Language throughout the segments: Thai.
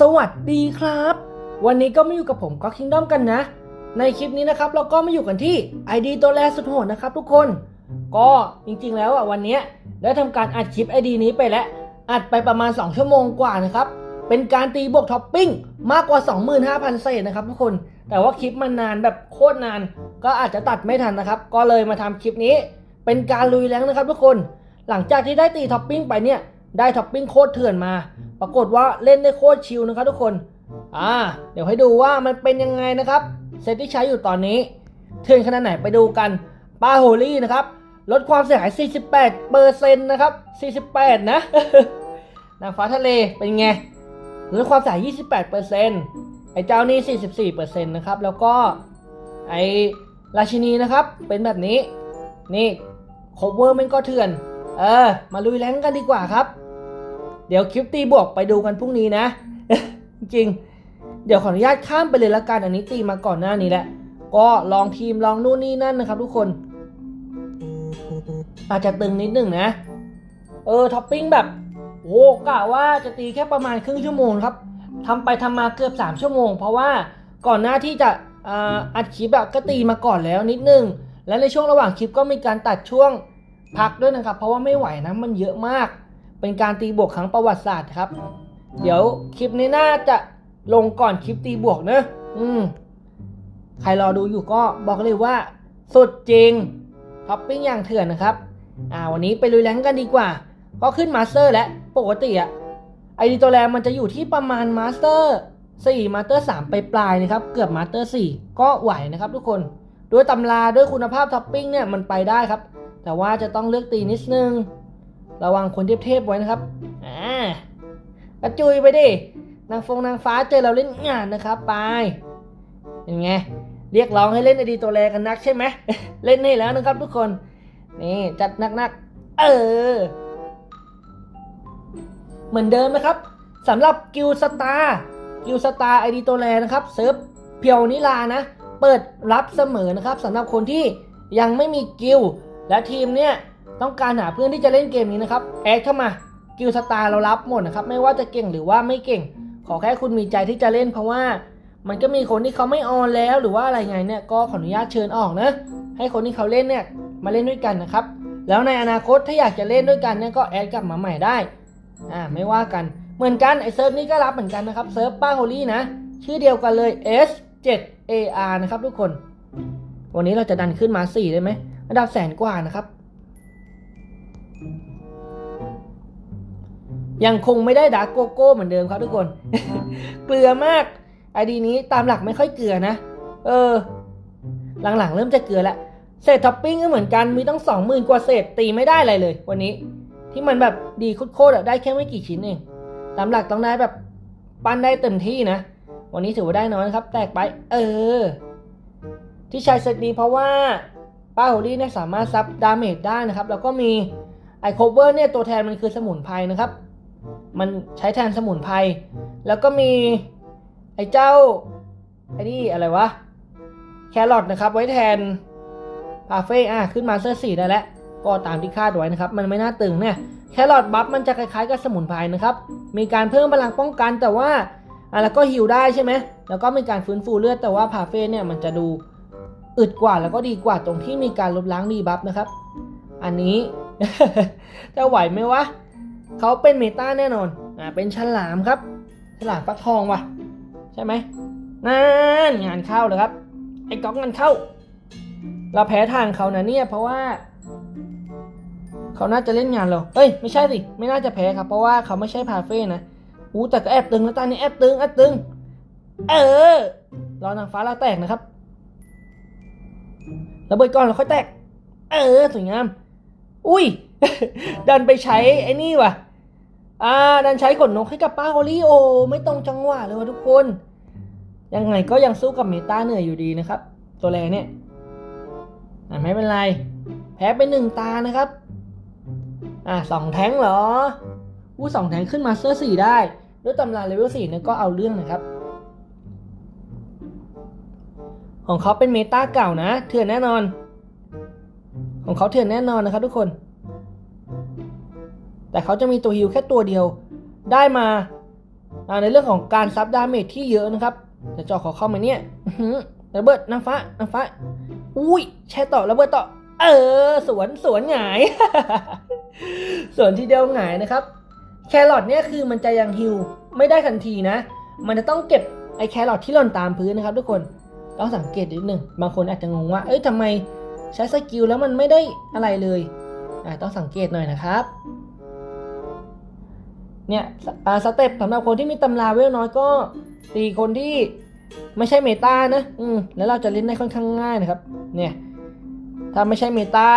สวัสดีครับ วันนี้ก็มาอยู่กับผมก็คิงด้อมกันนะ ในคลิปนี้นะครับเราก็มาอยู่กันที่ ID ตัวแรกสุดโหดนะครับทุกคน ก็จริงๆแล้วอะวันนี้ได้ทำการอัดคลิป ID นี้ไปแล้ว อัดไปประมาณ 2 ชั่วโมงกว่านะครับ เป็นการตีบวกท็อปปิ้งมากกว่า 25,000เศษนะครับทุกคน แต่ว่าคลิปมันนานแบบโคตรนาน ก็อาจจะตัดไม่ทันนะครับ ก็เลยมาทำคลิปนี้ เป็นการลุยแรงนะครับทุกคน หลังจากที่ได้ตีท็อปปิ้งไปเนี่ย ได้ท็อปปิ้งโคตรเถื่อนมา ปรากฏว่าเล่นได้โคตรชิลนะครับทุกคน อ่า เดี๋ยวให้ดูว่ามันเป็นยังไงนะครับเซตที่ใช้อยู่ตอนนี้ เถื่อนขนาดไหนไปดูกันปลาโฮลี่นะครับ ลดความเสียหาย 48เปอร์เซ็นต์นะครับ 48 นะ นางฟ้าทะเลเป็นไง ลดความเสียหาย28เปอร์เซ็นต์ไอ้เจ้านี่ 44เปอร์เซ็นต์นะครับ แล้วก็ไอ้ราชินีนะครับ เป็นแบบนี้ นี่โคเวอร์มันก็เถื่อน เออ มาลุยแรงกันดีกว่าครับ เดี๋ยวคลิปตีบวกไปดูกันพรุ่งนี้นะ จริง เดี๋ยวขออนุญาตข้ามไปเลยละกันอันนี้ตีมาก่อนหน้านี้แหละ ก็ลองทีมลองนู่นนี่นั่นนะครับ ทุกคน อาจจะตึงนิดหนึ่งนะ เออท็อปปิ้งแบบโอ้กะว่าจะตีแค่ประมาณครึ่งชั่วโมงครับทำไปทำมาเกือบ 3 ชั่วโมง เพราะว่าก่อนหน้าที่จะออัดคลิปแบบก็ตีมาก่อนแล้วนิดนึง และในช่วงระหว่างคลิปก็มีการตัดช่วง พักด้วยนะครับ เพราะว่าไม่ไหวนะมันเยอะมาก เป็นการตีบวกครั้งประวัติศาสตร์ครับ เดี๋ยวคลิปนี้น่าจะลงก่อนคลิปตีบวกเนอะอืมใครรอดูอยู่ก็บอกเลยว่าสุดจริงท็อปปิ้งอย่างเถื่อนนะครับ อ่าวันนี้ไปลุยแรงกันดีกว่า ก็ขึ้นมาสเตอร์แล้วปกติอะไอดีตัวแรกมันจะอยู่ที่ประมาณมาสเตอร์4มาสเตอร์3ไปปลายนะครับ เกือบมาสเตอร์4ก็ไหวนะครับทุกคน ด้วยตำราด้วยคุณภาพท็อปปิ้งเนี่ยมันไปได้ครับ แต่ว่าจะต้องเลือกตีนิดนึง ระวังคนเทพๆไว้นะครับอ่ากระจุยไปดิ นางฟงนางฟ้าเจอเราเล่นงานนะครับไปยังไง เรียกร้องให้เล่นไอดีตัวแรกันนักใช่ไหม เล่นให้แล้วนะครับทุกคน นี่จัดนักๆ เออ เหมือนเดิมนะครับสำหรับกิลสตาร์กิลสตาร์ไอดีตัวแรนะครับเซิร์ฟเพียวนิลานะ เปิดรับเสมอนะครับสำหรับคนที่ยังไม่มีกิล และทีมเนี่ยต้องการหาเพื่อนที่จะเล่นเกมนี้นะครับแอดเข้ามากิลสตาร์เรารับหมดนะครับไม่ว่าจะเก่งหรือว่าไม่เก่ง ขอแค่คุณมีใจที่จะเล่นเพราะว่า มันก็มีคนที่เขาไม่ออนแล้วหรือว่าอะไรไงเนี่ยก็ขออนุญาตเชิญออกนะให้คนที่เขาเล่นเนี่ยมาเล่นด้วยกันนะครับแล้วในอนาคตถ้าอยากจะเล่นด้วยกันเนี่ยก็แอดกลับมาใหม่ได้อ่าไม่ว่ากันเหมือนกันไอเซิร์ฟนี้ก็รับเหมือนกันนะครับเซิร์ฟป้าโฮลี่นะชื่อเดียวกันเลย S7AR นะครับทุกคน วันนี้เราจะดันขึ้นมา 4 ได้ไหม ระดับแสนกว่านะครับ ยังคงไม่ได้ดาร์กโกโก้เหมือนเดิมครับทุกคน เกลือมากไอดีนี้ตามหลักไม่ค่อยเกลือนะ เออ หลังๆ เริ่มจะเกลือแล้วเศษท็อปปิ้งก็เหมือนกันมีตั้งสองหมื่นกว่าเศษตีไม่ได้อะไรเลย วันนี้ ที่มันแบบดีโคตรๆได้แค่ไม่กี่ชิ้นเองตามหลักต้องได้แบบปั้นได้เต็มที่นะ วันนี้ถือว่าได้น้อยนครับ แตกไป เออ ที่ใช้เซตนี้เพราะว่า ป้าโฮลี่เนี่ยสามารถซับดาเมจได้นะครับ แล้วก็มีไอโคเวอร์เนี่ยตัวแทนมันคือสมุนไพรนะครับ มันใช้แทนสมุนไพร แล้วก็มีไอเจ้าไอนี่อะไรวะ แครอทนะครับ ไว้แทนพาเฟ่อะขึ้นมาเซอร์สี่ได้แล้ว ก็ตามที่คาดไว้นะครับ มันไม่น่าตึงเนี่ย แครอทบัฟมันจะคล้ายๆกับสมุนไพรนะครับ มีการเพิ่มพลังป้องกันแต่ว่าอะแล้วก็ฮิวได้ใช่ไหมแล้วก็มีการฟื้นฟูเลือดแต่ว่าพาเฟ่เนี่ยมันจะดู อึดกว่าแล้วก็ดีกว่าตรงที่มีการลบล้างดีบัฟนะครับ อันนี้ จะไหวไหมวะเขาเป็นเมตาแน่นอนอ่าเป็นฉลามครับ ฉลามฟักทองว่ะ ใช่ไหมนั่นงานเข้าเลยครับ ไอ้ก๊อกงานเข้า เราแพ้ทางเขานะเนี่ยเพราะว่าเขาน่าจะเล่นงานเราเอ้ยไม่ใช่สิไม่น่าจะแพ้ครับ เพราะว่าเขาไม่ใช่พาเฟ่นะอู้แต่ก็แอบตึงแล้วตอนนี้แอบตึงแอบตึง เออรอนางฟ้าเราแตกนะครับ ระเบิดก่อนแล้วค่อยแตก เออสวยงาม อุ้ย ดันไปใช้ไอ้นี่ว่ะ อ่า ดันใช้ขนนกให้กับป้าโฮลี่โอ ไม่ตรงจังหวะเลยว่ะทุกคน ยังไงก็ยังสู้กับเมตาเหนื่อยอยู่ดีนะครับ ตัวแรเนี่ยอ่าไม่เป็นไร แพ้ไปหนึ่งตานะครับ อ่าสองแท้งเหรออู้สองแท้งขึ้นมาเซอร์สี่ได้ ด้วยตำราเลเวลสี่เนี่ยก็เอาเรื่องนะครับ ของเขาเป็นเมตาเก่านะ เถื่อนแน่นอน ของเขาเถื่อนแน่นอนนะครับทุกคน แต่เขาจะมีตัวฮิวแค่ตัวเดียว ได้มาในเรื่องของการซับดาเมจที่เยอะนะครับจะจอขอเข้ามาเนี่ยระเบิดน้ำฟ้าน้ำฟ้า อุ้ยแช่ต่อระเบิดต่อ เออ สวนสวนหงาย สวนทีเดียวหงายนะครับ แครอทเนี่ยคือมันจะยังฮิวไม่ได้ทันทีนะ มันจะต้องเก็บไอแครอทที่หล่นตามพื้นนะครับทุกคน ต้องสังเกตนิดหนึ่งบางคนอาจจะงงว่า เอ้ยทำไมใช้สกิลแล้วมันไม่ได้อะไรเลยอ่าต้องสังเกตหน่อยนะครับ เนี่ยสเต็ปสำหรับคนที่มีตำราเวลน้อยก็ตีคนที่ไม่ใช่เมตานะ อืม แล้วเราจะเล่นได้ค่อนข้างง่ายนะครับ เนี่ย ถ้าไม่ใช่เมตา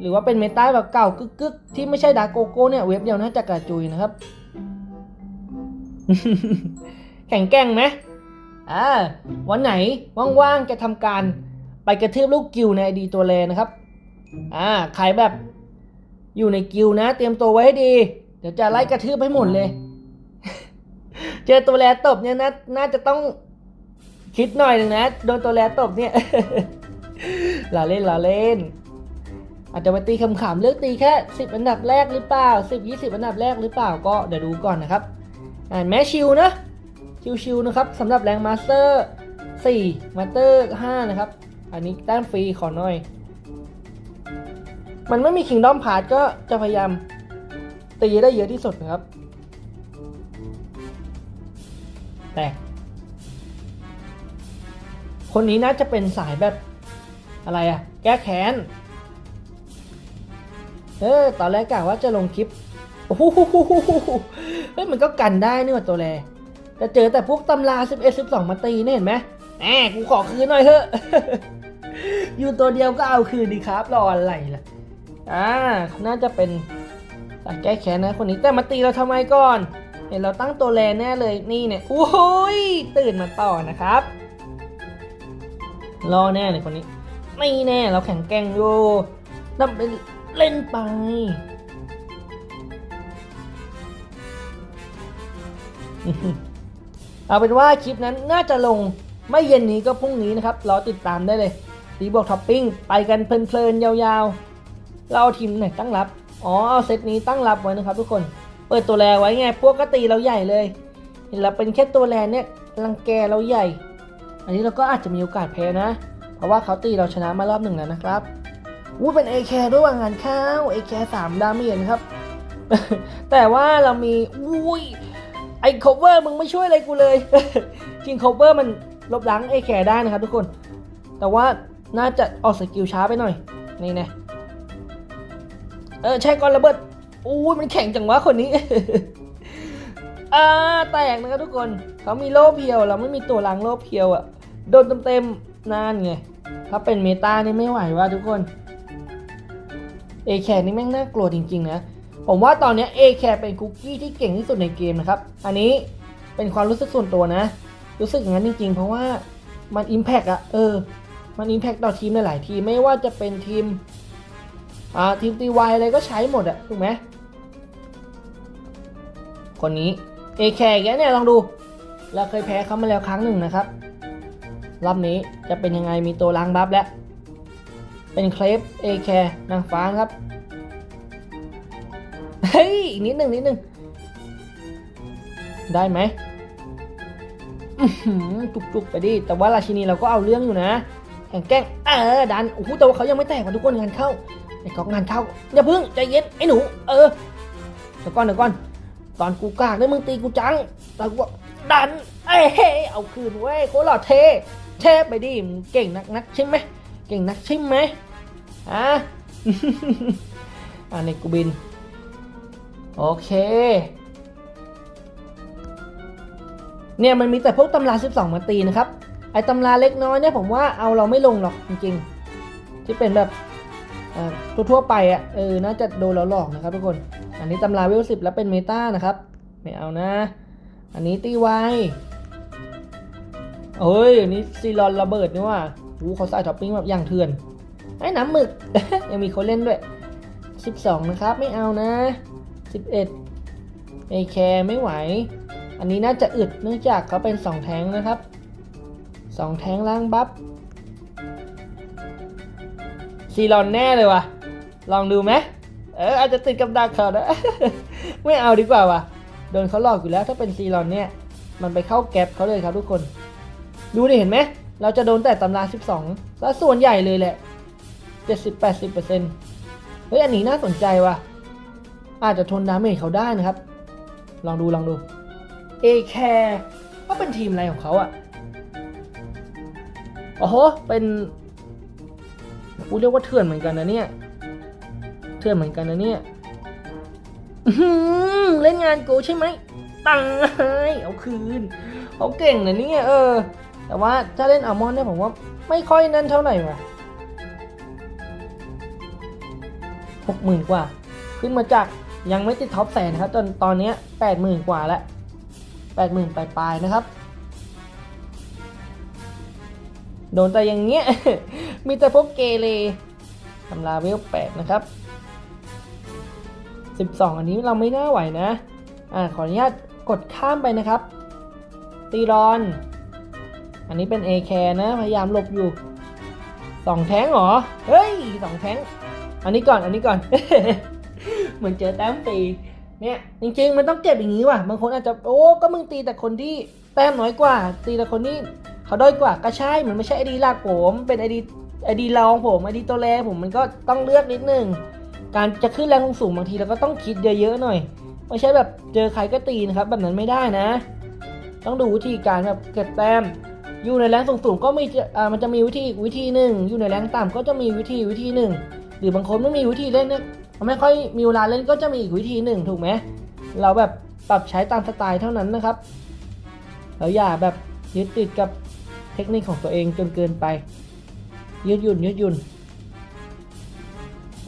หรือว่าเป็นเมตาแบบเก่ากึกๆ ที่ไม่ใช่ดาโกโก้เนี่ย เว็บเดียวน่าจะกระจุยนะครับ แข่งแกร่งไหม อ่าวันไหนว่างๆจะทำการไปกระทืบลูกกิวในไอดีตัวแรนะครับ อ่าใครแบบอยู่ในกิวนะ เตรียมตัวไว้ให้ดี เดี๋ยวจะไล่กระทืบให้หมดเลย เจอตัวแรตบเนี่ยนะน่าจะต้องคิดหน่อยหนึ่งนะโดนตัวแรตบเนี่ยลาเล่นลาเล่น อาจจะไปตีขำๆเลือกตีแค่สิบอันดับแรกหรือเปล่าสิบยี่สิบอันดับแรกหรือเปล่าก็เดี๋ยวดูก่อนนะครับอ่าแม้ชิวนะ ชิวๆนะครับสำหรับแรงมาสเตอร์4มาสเตอร์5นะครับ อันนี้แต้มฟรีขอหน่อย มันไม่มีคิงด้อมพาร์ก็จะพยายามตีได้เยอะที่สุดนะครับ แต่ คนนี้น่าจะเป็นสายแบบอะไรอะแก้แค้น เออ ตอนแรกกะว่าจะลงคลิป โอ้โหเฮ้ย มันก็กันได้นี่ว่าตัวแร แต่เจอแต่พวกตำรา11 12 มาตีเนี่ยเห็นไหมแหมกูขอคืนหน่อยเถอะ อยู่ตัวเดียวก็เอาคืนดีครับ รออะไรล่ะ อ่า น่าจะเป็นสายแก้แค้นนะคนนี้แต่มาตีเราทำไมก่อน เห็นเราตั้งตัวแลนแน่เลยนี่เนี่ยโอ้ยตื่นมาต่อนะครับ รอแน่เลยคนนี้ ไม่แน่เราแข่งแกร่งอยู่ทำเป็นเล่นไป เอาเป็นว่าคลิปนั้นน่าจะลงไม่เย็นนี้ก็พรุ่งนี้นะครับรอติดตามได้เลยตีบวกท็อปปิ้งไปกันเพลินๆยาวๆ เราเอาทีมไหนตั้งรับ อ๋อเอาเซตนี้ตั้งรับไว้นะครับทุกคน เปิดตัวแรไว้ไงพวกก็ตีเราใหญ่เลยเห็นเราเป็นแค่ตัวแรเนี่ยรังแกเราใหญ่ อันนี้เราก็อาจจะมีโอกาสแพ้นะ เพราะว่าเขาตีเราชนะมารอบหนึ่งแล้วนะครับอู้เป็น AK ด้วยว่างานข้าว AK สามดาเมจนครับ แต่ว่าเรามีอุ้ย cover มึงไม่ช่วยอะไรกูเลย จริง cover มันลบล้าง AK ได้นะครับทุกคน แต่ว่าน่าจะออกสกิลช้าไปหน่อย นี่นะเออใช่ก่อนระเบิดอู้ยมันแข็งจังวะคนนี้อ่าแตกนะครับทุกคนเขามีโล่เพียวเราไม่มีตัวล้างโล่เพียวอะโดนเต็มๆนานไงถ้าเป็นเมตานี่ไม่ไหวว่ะทุกคนเอแคนี่แม่งน่ากลัวจริงๆนะ ผมว่าตอนนี้เอแคเป็นคุกกี้ที่เก่งที่สุดในเกมนะครับ อันนี้เป็นความรู้สึกส่วนตัวนะ รู้สึกอย่างนั้นจริงๆ เพราะว่ามันอิมแพกอะเออ มันอิมแพกต่อทีมหลายๆทีมไม่ว่าจะเป็นทีมอ่าทีมตีวายอะไรก็ใช้หมดอะถูกไหมคนนี้เอแคแกเนี่ยลองดู เราเคยแพ้เขามาแล้วครั้งหนึ่งนะครับรอบนี้จะเป็นยังไงมีตัวล้างบัฟแล้ว เป็นเคลฟเอแคนางฟ้าครับ ฮ้ยอีกนิดหนึ่งนิดหนึ่งได้ไหมจุกๆไปดิ แต่ว่าราชินีเราก็เอาเรื่องอยู่นะแข่งแกล้งเออดัน โอ้โหแต่ว่าเขายังไม่แตกว่ะทุกคนงานเข้า ไอ้กอกงานเข้า อย่าพึ่งใจเย็นไอ้หนู เออ เดี๋ยวก่อนเดี๋ยวก่อน ตอนกูกล้ากได้มึงตีกูจังแต่กูว่าดัน เอ้เอาคืนเว้ยโคหล่อเท เทไปดิ มึงเก่งนักนักใช่ไหม เก่งนักใช่ไหมอะอ่าในกูบิน โอเค เนี่ยมันมีแต่พวกตำรา 12 มาตีนะครับ ไอตำราเล็กน้อยเนี่ยผมว่าเอาเราไม่ลงหรอกจริงๆ ที่เป็นแบบทั่วๆไปอะเออน่าจะโดนเราหลอกนะครับทุกคน อันนี้ตำราเวลสิบแล้วเป็นเมตานะครับ ไม่เอานะ อันนี้ตีไวเอ้ยอันนี้ซีรอนระเบิดนี่ว่าหูเขาใส่ท็อปปิ้งแบบอย่างเถื่อนไอ้น้ำหมึกยังมีคนเล่นด้วย 12 นะครับ ไม่เอานะ 11เอแคร์ไม่ไหว อันนี้น่าจะอึดเนื่องจากเขาเป็น 2 แทงนะครับ 2 แทงล้างบัฟซีรอนแน่เลยว่ะ ลองดูไหมเอออาจจะติดกับดักเขานะ ไม่เอาดีกว่าว่ะ โดนเขาหลอกอยู่แล้วถ้าเป็นซีรอนเนี่ย มันไปเข้าแก๊ปเขาเลยครับทุกคน ดูดิเห็นไหม เราจะโดนแต่ตำรา 12แล้วส่วนใหญ่เลยแหละ 70-80%เฮ้ยอันนี้น่าสนใจว่ะ อาจจะทนดาเมจเขาได้นะครับ ลองดูลองดู a c a r e ก็เป็นทีมอะไรของเขาอะโอ้โห เป็นกูเรียกว่าเถื่อนเหมือนกันนะเนี่ย เถื่อนเหมือนกันนะเนี่ยเล่นงานกูใช่ไหมตังให้เอาคืนเขาเก่งนะเนี่ยเออ แต่ว่าถ้าเล่นอัลมอนเนี่ยผมว่าไม่ค่อยนั่นเท่าไหร่ว่ะหกหมื่นกว่า ขึ้นมาจาก ยังไม่ติดท็อปแสนนะครับตอนตอนนี้แปดหมื่นกว่าแล้วแปดหมื่นปลายๆนะครับ โดนแต่อย่างเงี้ย มีแต่พวกเกเรทำลาเวลแปดนะครับสิบสองอันนี้เราไม่น่าไหวนะ อ่าขออนุญาตกดข้ามไปนะครับ ตีรอน อันนี้เป็น a อแคนะ พยายามหลบอยู่สองแท้งเหรอ เฮ้ยสองแท้ง อันนี้ก่อน อันนี้ก่อน เหมือนเจอแต้มฟรีเนี่ยจริง ๆ มันต้องเก็บอย่างนี้ว่ะบางคนอาจจะโอ้ก็มึงตีแต่คนที่แต้มน้อยกว่า ตีแต่คนที่เขาด้อยกว่าก็ใช่มันไม่ใช่ไอดีหลักผมเป็นไอดีไอดีรองผมไอดีตัวแรกผมมันก็ต้องเลือกนิดนึงการจะขึ้นแรงสูงบางทีเราก็ต้องคิดเยอะๆหน่อยไม่ใช่แบบเจอใครก็ตีนะครับแบบนั้นไม่ได้นะ ต้องดูวิธีการแบบเก็บแต้มอยู่ในแรงสูงๆก็มีอ่ามันจะมีวิธีวิธีหนึ่งอยู่ในแรงต่ำก็จะมีวิธีวิธีหนึ่งหรือบางคนไม่มีวิธีเล่นเนี่ย ไม่ค่อยมีเวลาเล่นก็จะมีอีกวิธีหนึ่งถูกไหมเราแบบปรับใช้ตามสไตล์เท่านั้นนะครับเราอย่าแบบยึดติดกับเทคนิคของตัวเองจนเกินไป ยืดหยุ่นยืดหยุ่น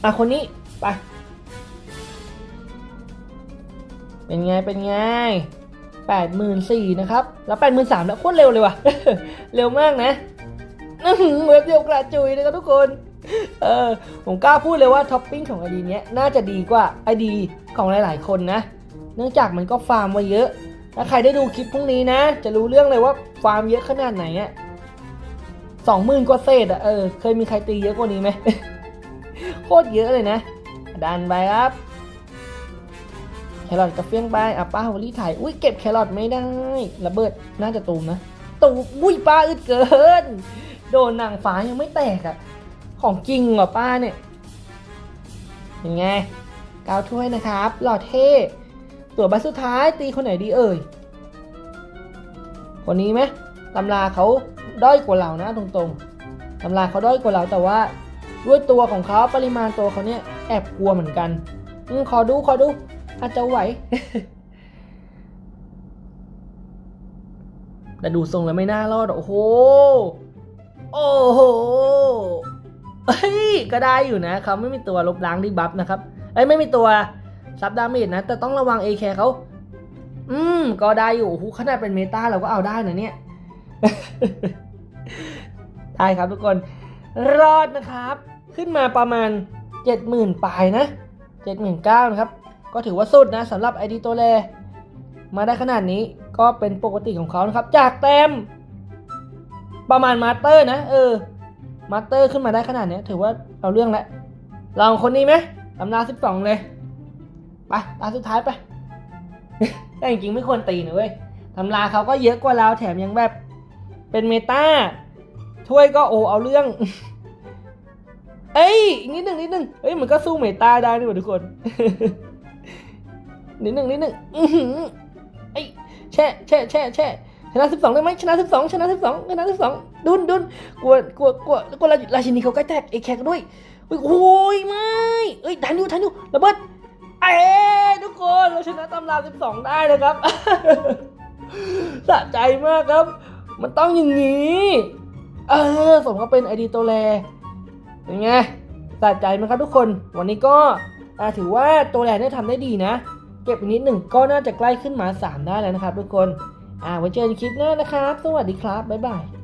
อะคนนี้ไปเป็นไงเป็นไงแปดหมื่นสี่นะครับ แล้วแปดหมื่นสามแล้วโคตรเร็วเลยว่ะ เร็วมากนะเว็บเดียวกระจุยนะครับทุกคน เออผมกล้าพูดเลยว่าท็อปปิ้งของไอดีเนี้ยน่าจะดีกว่าไอดีของหลาย ๆ คนนะ เนื่องจากมันก็ฟาร์มมาเยอะ ถ้าใครได้ดูคลิปพรุ่งนี้นะ จะรู้เรื่องเลยว่าฟาร์มเยอะขนาดไหนอะสองหมื่นกว่าเศษอะเออเคยมีใครตีเยอะกว่านี้ไหมโคตรเยอะเลยนะ ดันไปครับแครอทกระเฟี้ยงไปอะป้าฮาวลี่ถ่ายอุ้ยเก็บแครอทไม่ได้ระเบิดน่าจะตูมนะตูมอุ้ยป้าอึดเกิน โดนนางฟ้ายังไม่แตกอะ ของจริงเหรอป้าเนี่ยยังไงกาวถ้วยนะครับ หล่อเท่ตัวใบสุดท้ายตีคนไหนดีเอ่ย คนนี้ไหมตำราเขาด้อยกว่าเรานะตรงๆตำราเขาด้อยกว่าเราแต่ว่า ด้วยตัวของเขาปริมาณตัวเขาเนี่ยแอบกลัวเหมือนกันอมขอดูขอดู อาจจะไหว แต่ดูทรงแล้วไม่น่ารอด โอ้โห โอ้โห เฮ้ยก็ได้อยู่นะเขาไม่มีตัวลบล้างดีบัฟนะครับเอ้ยไม่มีตัวซับดาเมจนะแต่ต้องระวัง AK เขาอืมก็ได้อยู่โอ้โหขนาดเป็นเมตาเราก็เอาได้นะเนี่ยได้ครับทุกคนรอดนะครับ ขึ้นมาประมาณ 70,000ปลายนะ79,000นะครับ ก็ถือว่าสุดนะสำหรับไอดีตัวแรมาได้ขนาดนี้ก็เป็นปกติของเขานะครับ จากแต้มประมาณมาสเตอร์นะ เออ มาสเตอร์ขึ้นมาได้ขนาดนี้ถือว่าเอาเรื่องแล้วลองคนนี้ไหมตำรา12เลยไปตาสุดท้ายไปแต่จริงๆไม่ควรตีนะเว้ยตำราเขาก็เยอะกว่าเราแถมยังแบบเป็นเมตาถ้วยก็โอเอาเรื่อง เอ้ยนิดหนึ่งนิดหนึ่งเอ้ยมันก็สู้เมตาได้นี่หว่าทุกคน นิดหนึ่งนิดหนึ่งอือหือไอ้ยแช่แช่แช่แช่ นะสิบสองได้ไหมชนะสิบสองชนะสิบสองชนะสิบสองดุนดุนกลัวกลัวกลัวกลัวราราชินีเขาใกล้แตกไอ้แขกด้วยอุ้ยโอ้ยไม่เอ้ยทันอยู่ทันอยู่ระเบิดเอ้ทุกคนเราชนะตำราสิบสองได้นะครับสะใจมากครับ มันต้องอย่างนี้เออสมก็เป็นไอดีตัวแรเป็นไงสะใจไหมครับทุกคน วันนี้ก็ถือว่าตัวแรเนี่ยทำได้ดีนะ เก็บอีกนิดหนึ่งก็น่าจะใกล้ขึ้นมา 3 ได้แล้วนะครับทุกคน อ่าไว้เจอกันคลิปหน้านะครับ สวัสดีครับ บ๊ายบาย